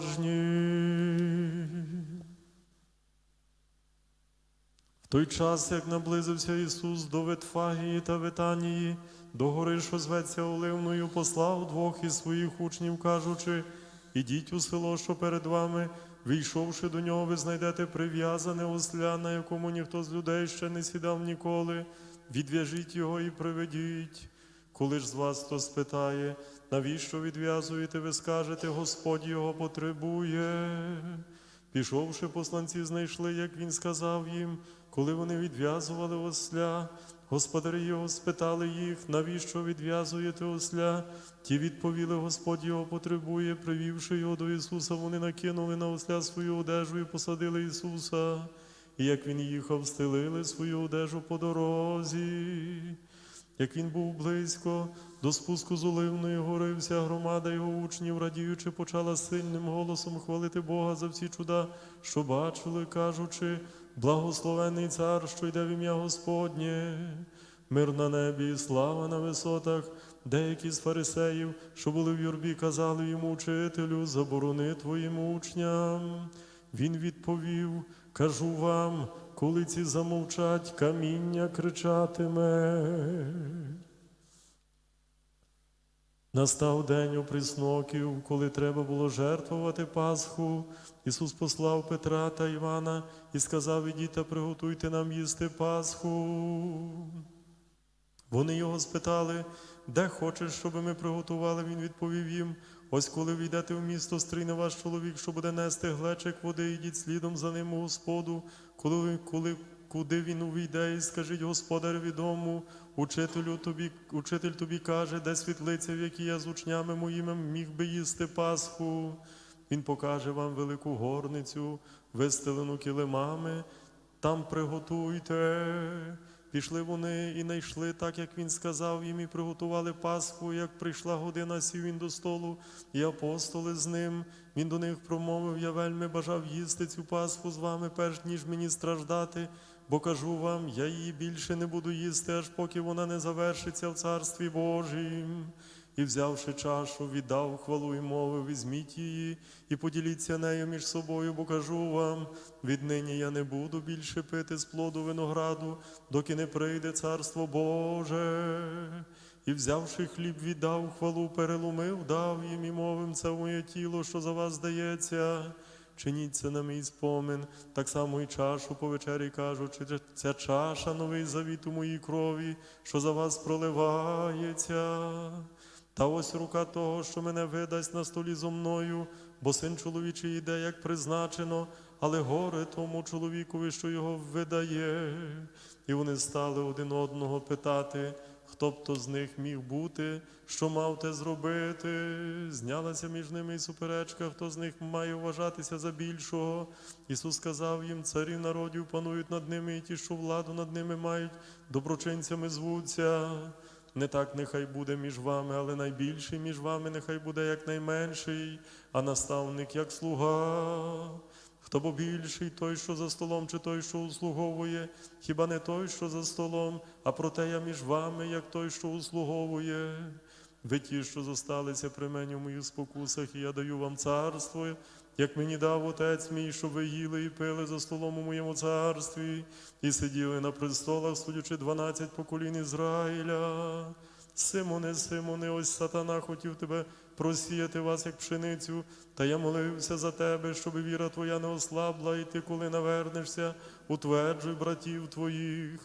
уважні. В той час, як наблизився Ісус до Ветфагії та Ветанії, до гори, що зветься Оливною, послав двох із своїх учнів, кажучи, ідіть у село, що перед вами, війшовши до нього, ви знайдете прив'язане осля, на якому ніхто з людей ще не сідав ніколи. Відв'яжіть його і приведіть. Коли ж з вас хто спитає, навіщо відв'язуєте, ви скажете, Господь його потребує. Пішовши, посланці знайшли, як він сказав їм, коли вони відв'язували осля. Господарі його спитали їх, навіщо відв'язуєте осля? Ті відповіли, Господь його потребує. Привівши його до Ісуса, вони накинули на осля свою одежу і посадили Ісуса. І як він їхав, стелили свою одежу по дорозі. Як він був близько до спуску з Оливної гори, вся громада його учнів, радіючи, почала сильним голосом хвалити Бога за всі чуда, що бачили, кажучи, благословений цар, що йде в ім'я Господнє, мир на небі слава на висотах. Деякі з фарисеїв, що були в юрбі, казали йому, учителю, заборони твоїм учням. Він відповів: кажу вам, коли ці замовчать, каміння кричатиме. Настав день у присноків, коли треба було жертвувати Пасху. Ісус послав Петра та Івана і сказав: Ідіть та приготуйте нам їсти Пасху. Вони його спитали, де хочеш, щоб ми приготували. Він відповів їм: ось коли війдете в місто, стріне ваш чоловік, що буде нести глечик води, ідіть слідом за ним у Господу. Коли, коли, куди він увійде, і скажіть господареві дому, учителю тобі, учитель тобі каже, де світлиця, в якій я з учнями моїми міг би їсти Пасху. Він покаже вам велику горницю, вистелену килимами, там приготуйте. Пішли вони і знайшли так, як він сказав їм, і приготували Пасху. Як прийшла година, сів він до столу, і апостоли з ним. Він до них промовив: Я вельми бажав їсти цю Пасху з вами, перш ніж мені страждати, бо кажу вам, я її більше не буду їсти, аж поки вона не завершиться в Царстві Божім. І, взявши чашу, віддав хвалу і мовив, візьміть її і поділіться нею між собою, бо кажу вам, віднині я не буду більше пити з плоду винограду, доки не прийде царство Боже. І, взявши хліб, віддав хвалу, переломив, дав їм і мовив, це моє тіло, що за вас здається. Чиніть це на мій спомин, так само і чашу по вечері кажучи, ця чаша новий завіт у моїй крові, що за вас проливається. Та ось рука того, що мене видасть на столі зо мною, бо син чоловічий йде, як призначено, але горе тому чоловікові, що його видає. І вони стали один одного питати, хто б то з них міг бути, що мав те зробити. Знялася між ними і суперечка, хто з них має вважатися за більшого. Ісус сказав їм, царі народів панують над ними, і ті, що владу над ними мають, доброчинцями звуться. Не так нехай буде між вами, але найбільший між вами нехай буде як найменший, а наставник як слуга. Хто бо більший, той, що за столом, чи той, що услуговує, хіба не той, що за столом, а проте я між вами, як той, що услуговує. Ви ті, що зосталися при мені в моїх спокусах, і я даю вам царство, як мені дав отець мій, щоб ви їли і пили за столом у моєму царстві, і сиділи на престолах, судячи дванадцять поколінь Ізраїля. Симоне, Симоне, ось сатана хотів тебе просіяти вас, як пшеницю, та я молився за тебе, щоб віра твоя не ослабла, і ти, коли навернешся, утверджуй братів твоїх.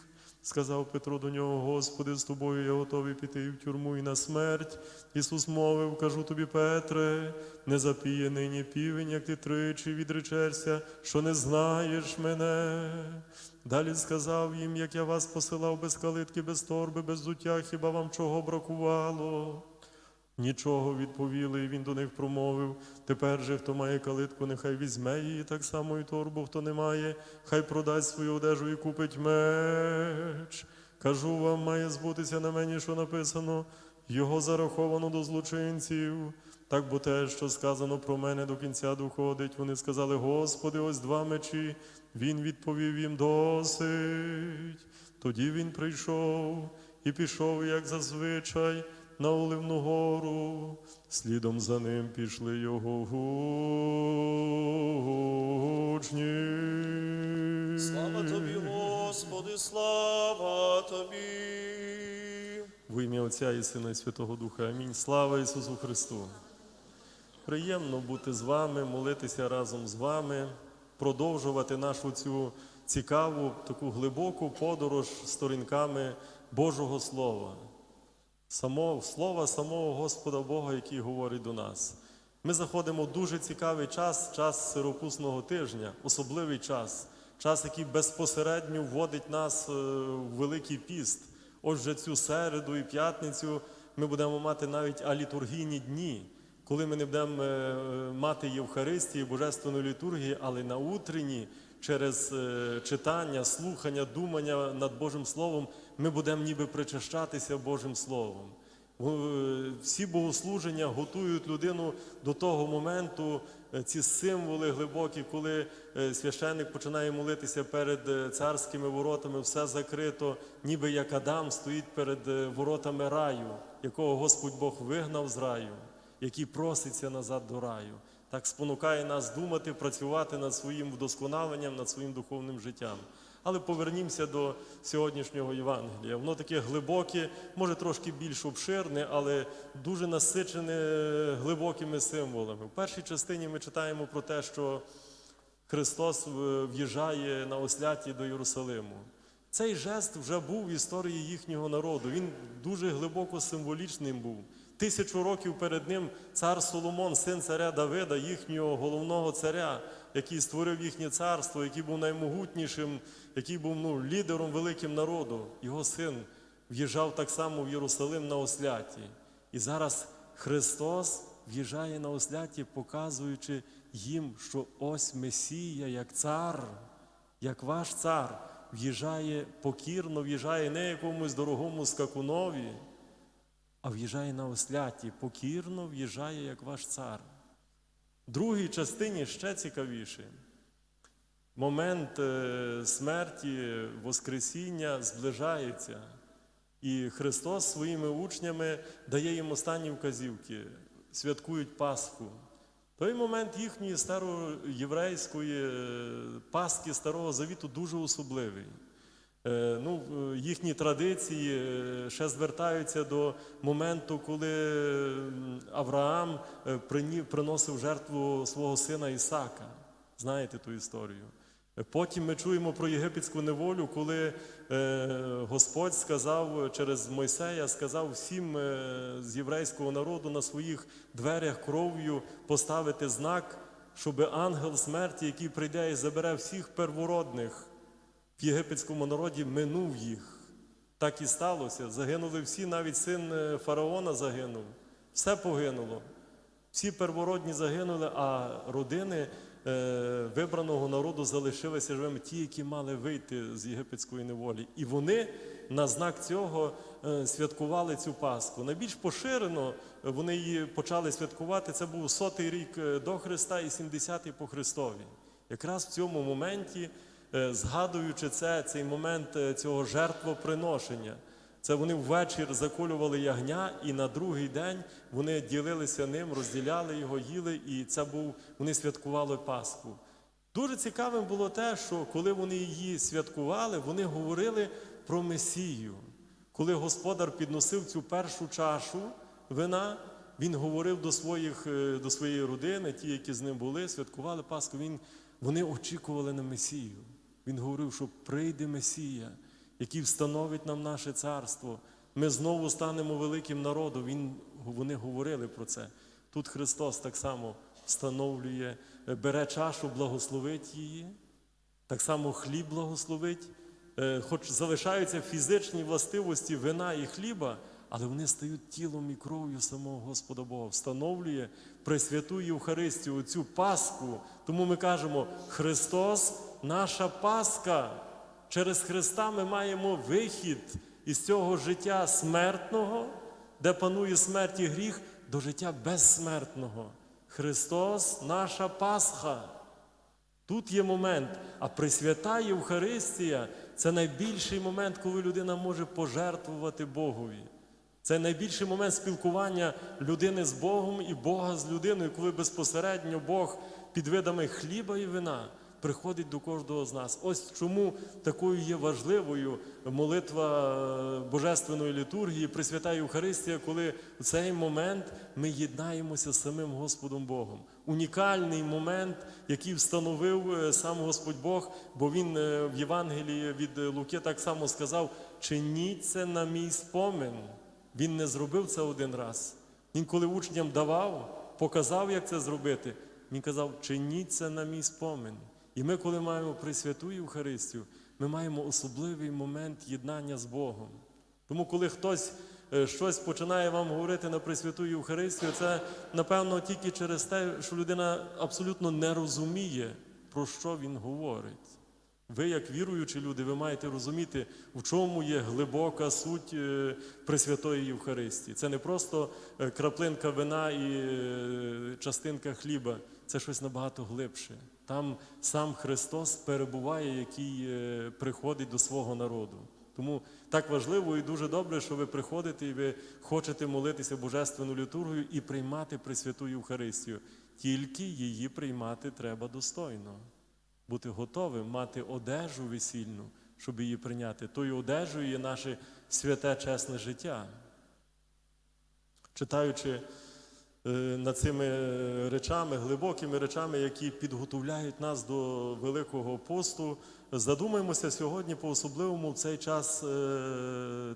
Сказав Петро до нього, Господи, з тобою я готовий піти в тюрму і на смерть. Ісус мовив, кажу тобі, Петре, не запіє нині півень, як ти тричі відречешся, що не знаєш мене. Далі сказав їм, як я вас посилав без калитки, без торби, без зуття, хіба вам чого бракувало? Нічого відповіли, і він до них промовив. Тепер же, хто має калитку, нехай візьме її, так само і торбу, хто не має, хай продасть свою одежу і купить меч. Кажу вам, має збутися на мені, що написано, його зараховано до злочинців. Так бо те, що сказано про мене до кінця доходить. Вони сказали, Господи, ось два мечі. Він відповів їм досить. Тоді він прийшов і пішов, як зазвичай, на Оливну гору, слідом за ним пішли його гучні. Слава тобі, Господи, слава тобі. В ім'я Отця і Сина, і Святого Духа. Амінь. Слава Ісусу Христу! Приємно бути з вами, молитися разом з вами, продовжувати нашу цю цікаву, таку глибоку подорож сторінками Божого Слова. Самого, слова самого Господа Бога, який говорить до нас. Ми заходимо в дуже цікавий час, час сиропусного тижня, особливий час, час, який безпосередньо вводить нас е, в Великий піст. Ось вже цю середу і п'ятницю ми будемо мати навіть алітургійні дні, коли ми не будемо е, мати Євхаристії, Божественної літургії, але на утренні через е, читання, слухання, думання над Божим Словом ми будемо ніби причащатися Божим Словом. Всі богослуження готують людину до того моменту, е, ці символи глибокі, коли е, священник починає молитися перед е, царськими воротами, все закрито, ніби як Адам стоїть перед е, воротами раю, якого Господь Бог вигнав з раю, який проситься назад до раю. Так спонукає нас думати, працювати над своїм вдосконаленням, над своїм духовним життям. Але повернімося до сьогоднішнього Євангелія. Воно таке глибоке, може трошки більш обширне, але дуже насичене глибокими символами. В першій частині ми читаємо про те, що Христос е, в'їжджає на осляті до Єрусалиму. Цей жест вже був в історії їхнього народу. Він дуже глибоко символічним був. Тисячу років перед ним цар Соломон, син царя Давида, їхнього головного царя, який створив їхнє царство, який був наймогутнішим, який був ну, лідером великим народу. Його син в'їжджав так само в Єрусалим на осляті. І зараз Христос в'їжджає на осляті, показуючи їм, що ось Месія, як цар, як ваш цар, в'їжджає покірно, в'їжджає не якомусь дорогому скакунові, а в'їжджає на осляті, покірно в'їжджає як ваш цар. В другій частині ще цікавіше. Момент е, смерті, Воскресіння зближається. І Христос своїми учнями дає їм останні вказівки, святкують Пасху. Той момент їхньої староєврейської е, Пасхи Старого Завіту дуже особливий. Е, Ну, е, їхні традиції е, ще звертаються до моменту, коли Авраам приносив жертву свого сина Ісака. Знаєте ту історію. Потім ми чуємо про єгипетську неволю, коли Господь сказав через Мойсея, сказав всім з єврейського народу на своїх дверях кров'ю поставити знак, щоб ангел смерті, який прийде і забере всіх первородних в єгипетському народі, минув їх. Так і сталося. Загинули всі, навіть син е, фараона загинув. Все погинуло. Всі первородні загинули, а родини е, вибраного народу залишилися живими ті, які мали вийти з єгипетської неволі. І вони на знак цього е, святкували цю Пасху. Найбільш поширено вони її почали святкувати. Це був сотий рік до Христа і 70-й по Христові. Якраз в цьому моменті, згадуючи це, цей момент е, цього жертвоприношення. Це вони ввечір заколювали ягня, і на другий день вони ділилися ним, розділяли його, їли, і це був, вони святкували Пасху. Дуже цікавим було те, що коли вони її святкували, вони говорили про Месію. Коли господар підносив цю першу чашу вина, він говорив до, своїх, е, до своєї родини, ті, які з ним були, святкували Пасху. Він, вони очікували на Месію. Він говорив, що прийде Месія, який встановить нам наше царство. Ми знову станемо великим народом. Він, вони говорили про це. Тут Христос так само встановлює, е, бере чашу, благословить її, так само хліб благословить. Е, Хоч залишаються фізичні властивості вина і хліба, але вони стають тілом і кров'ю самого Господа Бога, встановлює Пресвяту Євхаристію, цю Пасху. Тому ми кажемо, Христос наша Пасха. Через Христа ми маємо вихід із цього життя смертного, де панує смерть і гріх, до життя безсмертного. Христос наша Пасха. Тут є момент, а Пресвята Євхаристія це найбільший момент, коли людина може пожертвувати Богові. Це найбільший момент спілкування людини з Богом і Бога з людиною, коли безпосередньо Бог під видами хліба і вина приходить до кожного з нас. Ось чому такою є важливою молитва е, Божественної літургії, Пресвята Євхаристія, коли в цей момент ми єднаємося з самим Господом Богом. Унікальний момент, який встановив е, сам Господь Бог, бо Він е, в Євангелії від Луки так само сказав: чиніть це на мій спомин. Він не зробив це один раз. Він, коли учням давав, показав, як це зробити. Він казав, чиніть це на мій спомин. І ми, коли маємо Пресвяту Євхаристію, ми маємо особливий момент єднання з Богом. Тому, коли хтось е, щось починає вам говорити на Пресвяту Євхаристію, це напевно тільки через те, що людина абсолютно не розуміє, про що він говорить. Ви, як віруючі люди, ви маєте розуміти, в чому є глибока суть е, Пресвятої Євхаристії. Це не просто е, краплинка вина і частинка хліба, це щось набагато глибше. Там сам Христос перебуває, який е, приходить до свого народу. Тому так важливо і дуже добре, що ви приходите і ви хочете молитися Божественну літургію і приймати Пресвяту Євхаристію. Тільки її приймати треба достойно бути готовим мати одежу весільну, щоб її прийняти. Тою одежею є наше святе чесне життя. Читаючи над цими речами, глибокими речами, які підготовляють нас до Великого посту, задумаємося сьогодні по-особливому в цей час е,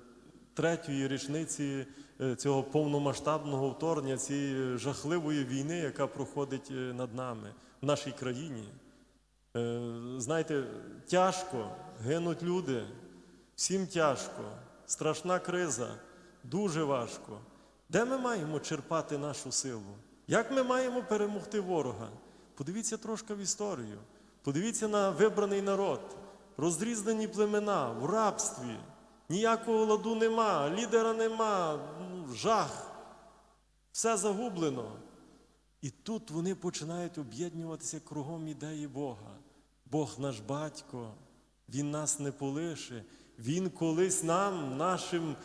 третьої річниці е, цього повномасштабного вторгнення, цієї жахливої війни, яка проходить е, над нами в нашій країні. Е, Знаєте, тяжко, гинуть люди, всім тяжко, страшна криза, дуже важко. Де ми маємо черпати нашу силу? Як ми маємо перемогти ворога? Подивіться трошки в історію. Подивіться на вибраний народ, розрізані племена в рабстві. Ніякого ладу нема, лідера нема, ну, жах. Все загублено. І тут вони починають об'єднуватися кругом ідеї Бога. Бог наш батько, Він нас не полише. Він колись нам, нашим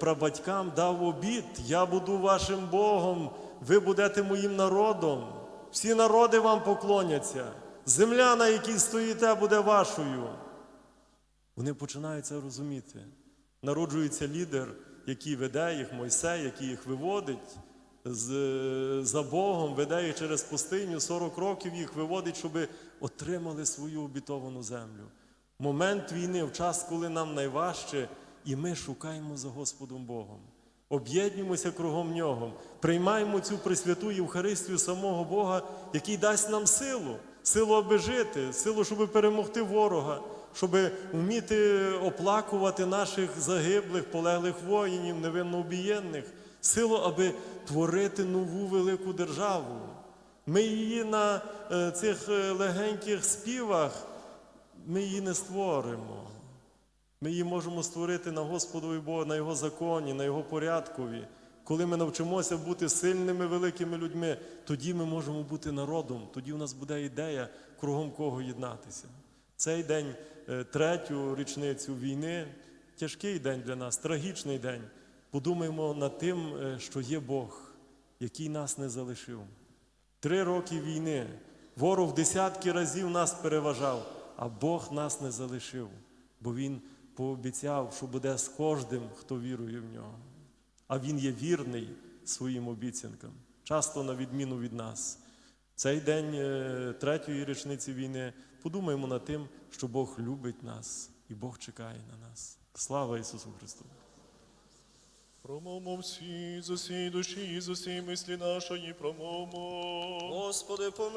прабатькам, дав обід. Я буду вашим Богом, ви будете моїм народом. Всі народи вам поклоняться. Земля, на якій стоїте, буде вашою. Вони починають це розуміти. Народжується лідер, який веде їх, Мойсей, який їх виводить з, за Богом, веде їх через пустиню, 40 років їх виводить, щоб отримали свою обітовану землю. Момент війни, в час, коли нам найважче, і ми шукаємо за Господом Богом. Об'єднуємося кругом Нього, приймаємо цю присвяту Євхаристію самого Бога, який дасть нам силу, силу аби жити, силу, щоб перемогти ворога, щоб вміти оплакувати наших загиблих, полеглих воїнів, невинно обієнних, силу, аби творити нову велику державу. Ми її на е, цих е, легеньких співах, ми її не створимо. Ми її можемо створити на Господові Бога, на Його законі, на Його порядкові. Коли ми навчимося бути сильними великими людьми, тоді ми можемо бути народом, тоді у нас буде ідея, кругом кого єднатися. Цей день, е, третю річницю війни, тяжкий день для нас, трагічний день. Подумаємо над тим, е, що є Бог, який нас не залишив. Три роки війни. Ворог десятки разів нас переважав, а Бог нас не залишив, бо Він пообіцяв, що буде з кожним, хто вірує в нього. А Він є вірний своїм обіцянкам, часто на відміну від нас. Цей день е, третьої річниці війни подумаємо над тим, що Бог любить нас і Бог чекає на нас. Слава Ісусу Христу! Промовмо всі з усієї душі, і з усієї мислі нашої, промовмо. Господи, помилуй.